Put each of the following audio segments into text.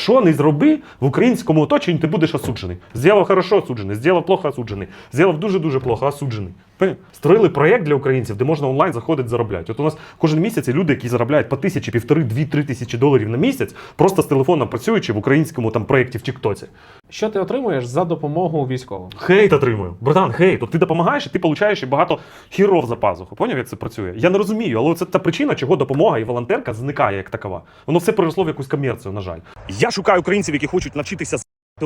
Що не зроби в українському оточенні, ти будеш осуджений. Зробив хорошо осуджений, зробив плохо осуджений, зробив дуже-дуже плохо осуджений. Створили проєкт для українців, де можна онлайн заходити заробляти. От у нас кожен місяць є люди, які заробляють по тисячі, півтори, дві, три тисячі доларів на місяць, просто з телефоном працюючи в українському там проєкті в Тіктоці. Що ти отримуєш за допомогу військовим? Хейт отримую. Братан, хейт. От ти допомагаєш, і ти получаєш і багато хіров за пазуху. Поняв, як це працює? Я не розумію, але це та причина, чого допомога і волонтерка зникає як такова. Воно все переросло в якусь комерцію, на жаль. Я шукаю українців, які хочуть навчитися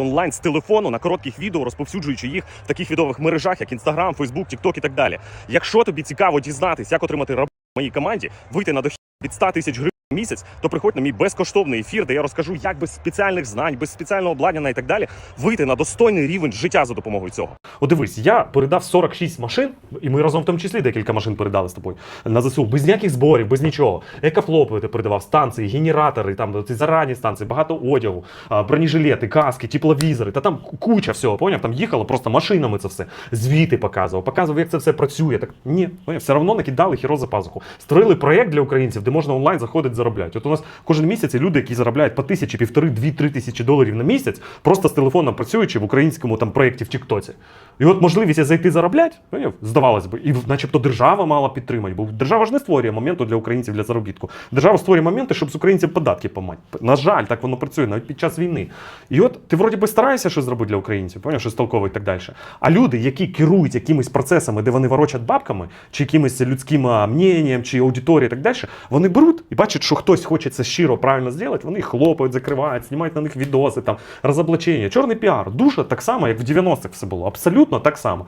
онлайн з телефону на коротких відео, розповсюджуючи їх в таких відових мережах, як Інстаграм, Фейсбук, Тікток і так далі. Якщо тобі цікаво дізнатися, як отримати роботу в моїй команді, вийти на дохід від 100 тисяч гривень місяць, то приходь на мій безкоштовний ефір, де я розкажу, як без спеціальних знань, без спеціального обладнання і так далі, вийти на достойний рівень життя за допомогою цього. От дивись, я передав 46 машин, і ми разом в тому числі декілька машин передали з тобою на ЗСУ, без ніяких зборів, без нічого. Екофлопи ти передавав, станції, генератори, там ці зарані станції, багато одягу, бронежилети, каски, тепловізори, та там куча всього, поняв? Там їхало просто машинами це все. Звіти показував, показував, як це все працює. Так ні, все одно накидали хіро за пазуху. Створили проєкт для українців, де можна онлайн заходити заробляти. От у нас кожен місяць люди, які заробляють по тисячі, півтори, дві, три тисячі доларів на місяць, просто з телефоном працюючи в українському там проєкті в Тіктоці. І от можливість зайти заробляти, здавалось би, і начебто держава мала підтримати, бо держава ж не створює моменту для українців для заробітку. Держава створює моменти, щоб з українців податки помати. На жаль, так воно працює навіть під час війни. І от ти вроді би стараєшся щось зробити для українців, поняв, щось толкове і так далі. А люди, які керують якимись процесами, де вони ворочать бабками, чи якимось людським мненням, чи аудиторією і так далі, вони беруть і бачать, що хтось хоче це щиро правильно зробити, вони хлопають, закривають, знімають на них відоси, там розоблачення. Чорний піар. Дуже так само, як в 90-х все було. Абсолютно так само.